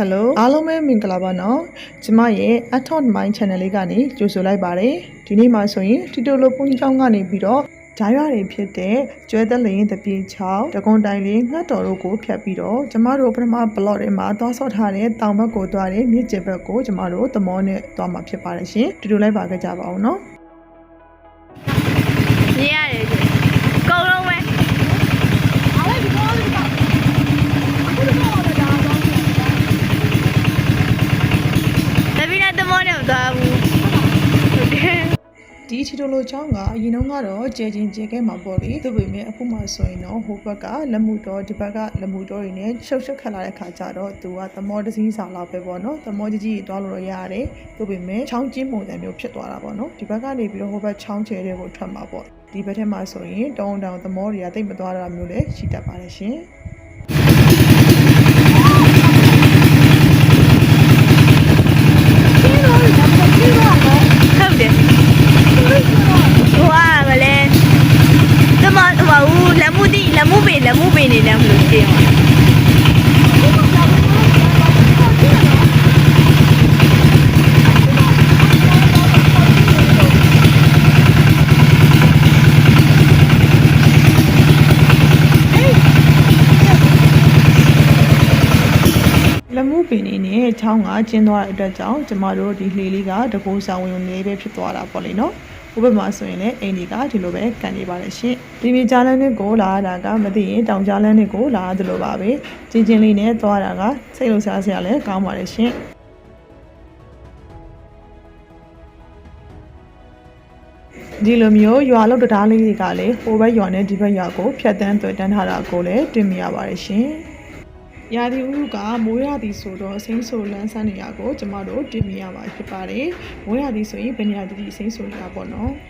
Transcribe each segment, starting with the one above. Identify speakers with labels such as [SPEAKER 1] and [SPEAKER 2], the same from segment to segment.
[SPEAKER 1] Hello အားလုံးပဲမင်္ဂလာပါနော်ကျမရဲ့ Athon Mind Channel လေးကနေကြိုဆိုလိုက်ပါတယ်ဒီနေ့မှာဆိုရင်တီတိုလိုပုံချောင်းကနေပြီးတော့ဓာရွာတွေဖြစ်တဲ့ကျွဲသက်လင်းတပြေချောင်းတကွန်တိုင်လေးငှက်တော်တို့ကိုဖြတ်ပြီးတော့ကျမတို့ပထမ blog ထဲမှာသွားဆော့ထားတဲ့တောင်ဘက်ကိုသွားတဲ့မြစ်ကျဘက်ကိုကျမတို့သမောနဲ့သွားမှာဖြစ်ပါတယ်ရှင်တူတူလိုက်ပါကြပါအောင်နော်
[SPEAKER 2] မြင်ရတယ်ရှင်အကုန်လုံးပဲတပီနဲ့တမောနဲ့မသွားဘူးဟုတ်တယ်
[SPEAKER 1] ဒီချီတိုလိုချောင်းကအရင်တုန်းကတော့ကျဲချင်းကျဲခဲ့မှာပေါ့လေသူပေမဲ့အခုမှဆိုရင်တော့ဟိုဘက်ကလက်မှုတော်ဒီဘက်ကလက်မှုတော်တွေနဲ့ရှုပ်ရှုပ်ခတ်လာတဲ့ခါကျတော့သူကသမောတစည်းစာလောက်ပဲပေါ့နော်သမောကြီးကြီးတွားလို့ရရတယ်သူပေမဲ့ချောင်းကျင်းပုံစံမျိုးဖြစ်သွားတာပေါ့နော်ဒီဘက်ကနေပြီးတော့ဟိုဘက်ချောင်းကျဲတဲ့ကိုထွက်မှာပေါ့ဒီဘက်ထဲမှာဆိုရင်တောင်းတောင်သမောတွေကတိတ်မသွားတာမျိုးလည်းရှိတတ်ပါတယ်ရှင်
[SPEAKER 2] ဟုတ်တယ် ဟိုကမလဲတမဟိုဦးလက်မှုတိလက်မှုပင်လက်မှုပင်နေတယ်မလို့ရှင်းပါ
[SPEAKER 1] လက်မှုပင်နေနဲ့ချောင်းကကျင်းသွားတဲ့အတွက်ကြောင့်ကျမတို့ဒီလှေလေးကတကူဆောင်ဝင်လေးပဲဖြစ်သွားတာပေါ့လေနော် ဥပမာဆိုရင်လည်းအိမ်ဒီကဒီလိုပဲကန်နေပါတယ်ရှင်ဒီမြေကြားလန်းနဲ့ကိုလာရတာကမသိရင်တောင်ကြားလန်းနဲ့ကိုလာရတယ်လို့ပါပဲချင်းချင်းလေးနဲ့သွားတာကစိတ်လို့စားစရာလည်းကောင်းပါတယ်ရှင်ဒီလိုမျိုးရွာလောက်တရားလေးတွေကလည်းဟိုဘက်ရွာနဲ့ဒီဘက်ရွာကိုဖြတ်တန်းတွေ့တန်းထားတာကိုလည်းတွေ့မြင်ရပါတယ်ရှင်။ ရာသီဥတုကမိုးရသည်ဆိုတော့အစိမ်းဆိုလန်းဆန်းနေရကိုကျမတို့တွေ့မြင်ရပါဖြစ်ပါတယ်။မိုးရသည်ဆိုရင်ဘယ်နေရာတည်းအစိမ်းဆိုနေတာပေါ့နော်။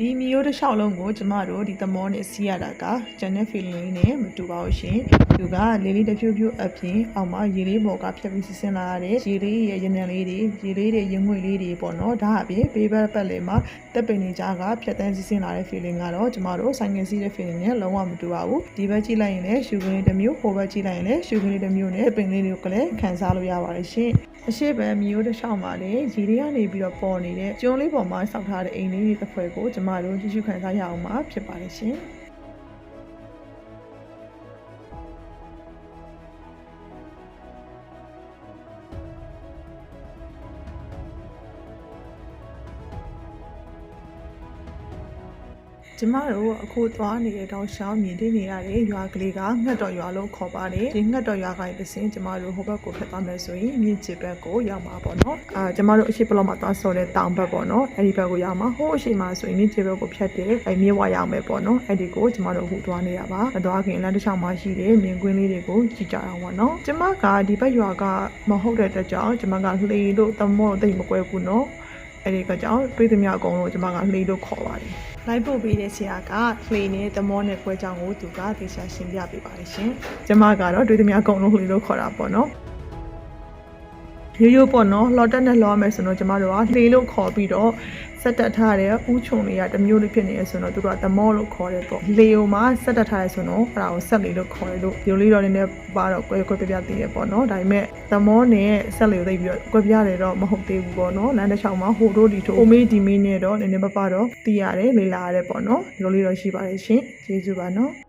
[SPEAKER 1] ဒီမီယိုတစ်လျှောက်လုံးကိုကျမတို့ဒီသမောနဲ့စီးရတာကဂျန်နဲ့ feeling လေးနဲ့မတူပါဘူးရှင် သူကလေးလေးတစ်ဖြူဖြူအပြင်အောက်မှာရေလေးပေါ်ကဖြတ်ပြီးစီးဆင်းလာရတဲ့ရေလေးရဲ့ရနံလေးတွေရေလေးတွေရင်ငွေလေးတွေပေါ့နော်ဒါအပြင်ပေးဘက်ပတ်လေးမှာတက်ပင်နေကြကဖြတ်တန်းစီးဆင်းလာတဲ့ feeling ကတော့ကျမတို့ဆိုင်ငယ်စီးတဲ့ feeling နဲ့လုံးဝမတူပါဘူးဒီဘက်ကြည့်လိုက်ရင်လည်းရှူကလေးတစ်မျိုးဟိုဘက်ကြည့်လိုက်ရင်လည်းရှူကလေးတစ်မျိုးနဲ့တက်ပင်လေးတွေကိုလည်းခံစားလို့ရပါတယ်ရှင်အရှိပဲမီယိုတစ်လျှောက်မှာလည်းရေတွေကနေပြီးတော့ပေါ်နေတဲ့ကျွန်းလေးပေါ်မှာစောက်ထားတဲ့အိမ်လေးတွေတစ်ဖွဲကိုကျမတို့ကြည့်ရှုခံစားရအောင်မှာဖြစ်ပါတယ်ရှင် ကျမတို့အခုသွားနေတဲ့တောင်ရှောင်းမြင်တွေ့နေရတဲ့ရွာကလေးကငှက်တော်ရွာလို့ခေါ်ပါတယ်ဒီငှက်တော်ရွာကတစ်စင်းကျမတို့ဟိုဘက်ကိုဖက်သွားမယ်ဆိုရင်မြင့်ချစ်ဘက်ကိုရောက်မှာပေါ့နော်အာကျမတို့အရှိပလော့မှာသွားဆော်တဲ့တောင်ဘက်ပေါ့နော်အဲ့ဒီဘက်ကိုရောက်မှာဟိုးအရှိမှာဆိုရင်မြင့်ချစ်ဘက်ကိုဖြတ်တယ်အဲ့မြင့်ဝရောက်မယ်ပေါ့နော်အဲ့ဒီကိုကျမတို့အခုသွားနေရပါမသွားခင်လမ်းတစ်လျှောက်မှာရှိတဲ့မြင်ကွင်းလေးတွေကိုကြည့်ကြအောင်ပေါ့နော်ကျမကဒီဘက်ရွာကမဟုတ်တဲ့အတွက်ကြောင့်ကျမကလှေလို့တမောတိတ်မကွဲဘူးနော်အဲ့ဒီကကြောင့်ပြည်သူများအကုန်လုံးကျွန်မကလှေလို့ခေါ်ပါတယ်။ လိုက်ပို့ပေးတဲ့ဆရာကလှေနဲ့သမောနဲ့ခွဲကြောင်ကိုသူကသေချာရှင်းပြပေးပါတယ်ရှင်။ကျွန်မကတော့ပြည်သူများအကုန်လုံးလှေလို့ခေါ်တာပေါ့နော်။ ရိုးရိုးပေါ့နော်လော်တက်နဲ့လောမယ်ဆိုတော့ကျမတို့ကလှေလို့ခေါ်ပြီးတော့ဆက်တက်ထားတဲ့ဥချုံလေးကတစ်မျိုးလေးဖြစ်နေရဆိုတော့သူတို့ကသမောလို့ခေါ်တယ်ပေါ့လေယုံမှာဆက်တက်ထားရဆိုတော့အဲ့ဒါကိုဆက်လေလို့ခေါ်တယ်လို့ဒီလိုလေးတော့နည်းနည်းပါတော့ကွဲကွဲပြပြသေးရပေါ့နော်ဒါပေမဲ့သမောနဲ့ဆက်လေကိုသိပြီးတော့ကွဲပြတယ်တော့မဟုတ်သေးဘူးပေါ့နော်လမ်းတစ်လျှောက်မှာဟိုတို့ဒီတို့အိုမေးဒီမေးနဲ့တော့နည်းနည်းပါးပါတော့သိရတယ်လေ့လာရတယ်ပေါ့နော်ဒီလိုလေးတော့ရှိပါတယ်ရှင်ကျေးဇူးပါနော်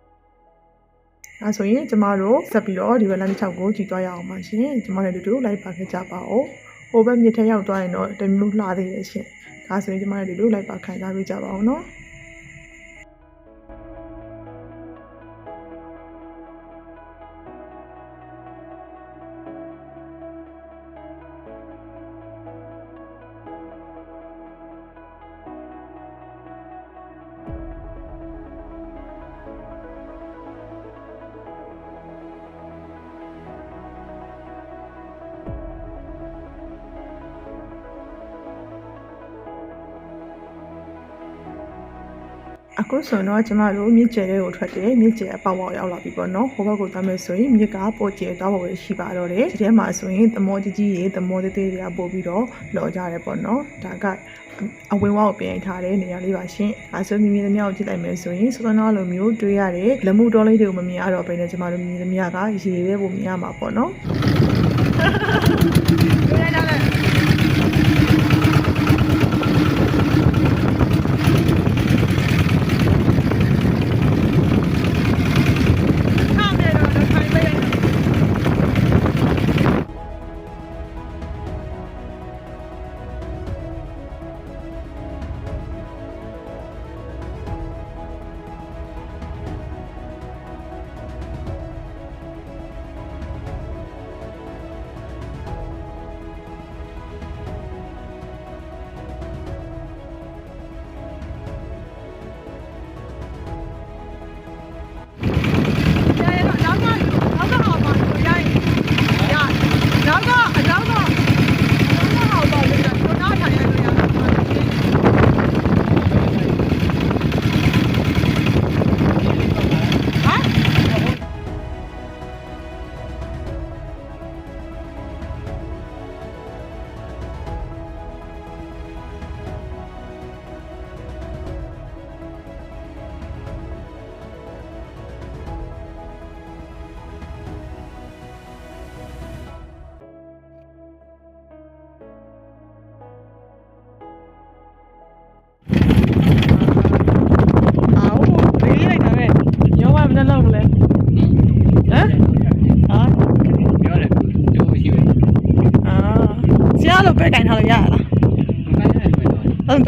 [SPEAKER 1] ဒါဆိုရင်ကျမတို့ဆက်ပြီးတော့ဒီဘက်လမ်းတစ်ချောက်ကိုကြည့်သွားရအောင်ပါရှင်ကျမတို့တို့တို့လိုက်ပါခဲ့ကြပါဦးဟိုဘက်မြစ်ထဲရောက်သွားရင်တော့တမျိုးလှသေးရဲ့ရှင်ဒါဆိုရင်ကျမတို့တို့လိုက်ပါခံစားပေးကြပါဦးနော် အခုဆိုတော့ကျမတို့မြစ်ကျဲတဲ့ကိုထွက်တယ်မြစ်ကျဲအပေါက်ပေါက်ရောက်လာပြီပေါ့နော်ဟိုဘက်ကိုသွားမယ်ဆိုရင်မြစ်ကပိုကျဲသွားဖို့ပဲရှိပါတော့တယ်ဒီထဲမှာဆိုရင်သမောကြီးကြီးရေသမောသေးသေးတွေကပို့ပြီးတော့လော်ကြတယ်ပေါ့နော်ဒါကအဝင်ဝါကိုပြင်ထားတဲ့နေရာလေးပါရှင်အဲဆိုမြင်မြင်သမျှကိုကြည့်လိုက်မယ်ဆိုရင်စောစောနာလိုမျိုးတွေးရတယ်လက်မှုတော်လေးတွေကိုမမြင်ရတော့ဘဲနဲ့ကျမတို့မြင်သမျှကရေပဲပုံမြင်ရမှာပေါ့နော်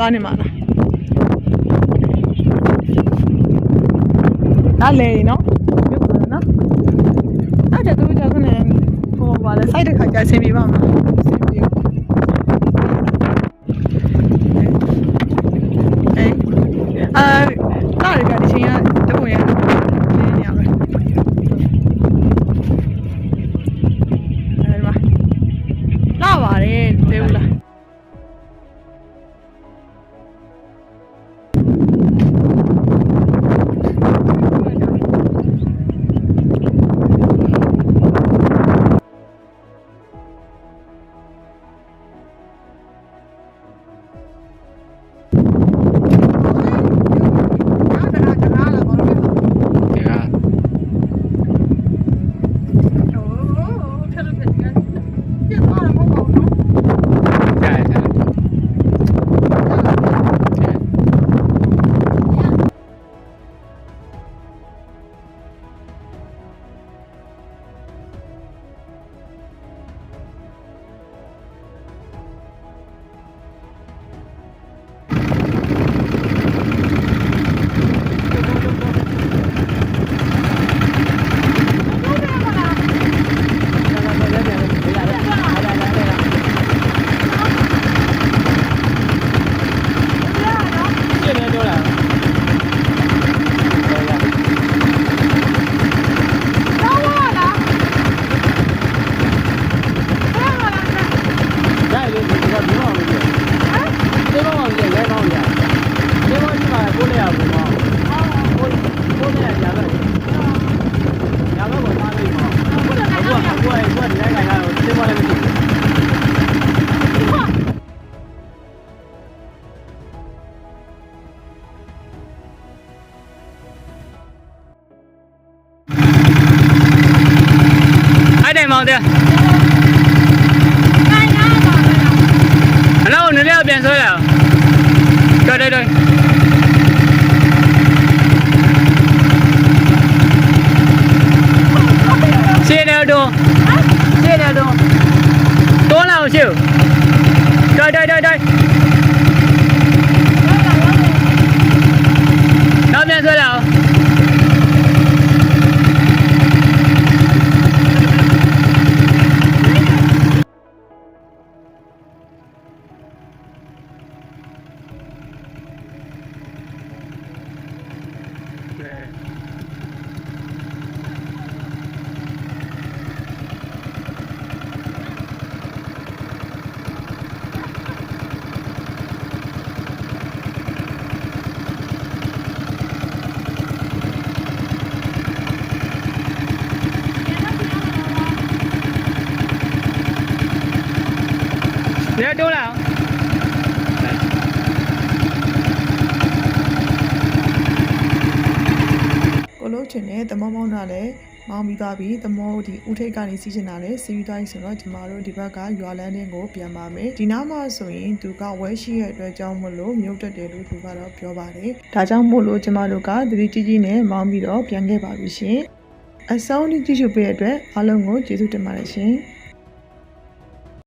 [SPEAKER 1] သွားနေမှာလားဒါလေနော်ပြုတ်သွားနော်အဲ့ဒါတို့ကြောင့်လည်းဟိုပါလေ site တစ်ခါကြာဆင်းပြပါမှာဆင်းပြ
[SPEAKER 3] đây xe nào đồ? Xe nào đồ? Tố nào chịu đây đây đây đây đâu nha rồi nào
[SPEAKER 1] ကိုလို့ချင်တဲ့သမောမောင်းတာလည်းမောင်းပြီးသွားပြီသမောဒီဥထိတ်ကနေစီးချင်တာလည်းစီးပြီးသွားပြီဆိုတော့ကျမတို့ဒီဘက်ကရွာလန်းတင်းကိုပြန်ပါမယ်ဒီနားမှာဆိုရင်သူကဝဲရှိရဲ့အတွက်ကြောင့်မလို့မြုပ်တက်တယ်လို့သူကတော့ပြောပါတယ်ဒါကြောင့်မို့လို့ကျမတို့ကသတိကြီးကြီးနဲ့မောင်းပြီးတော့ပြန်ခဲ့ပါပြီရှင်အဆုံးထိကြည့်ရှုပေးတဲ့အတွက်အားလုံးကိုကျေးဇူးတင်ပါတယ်ရှင်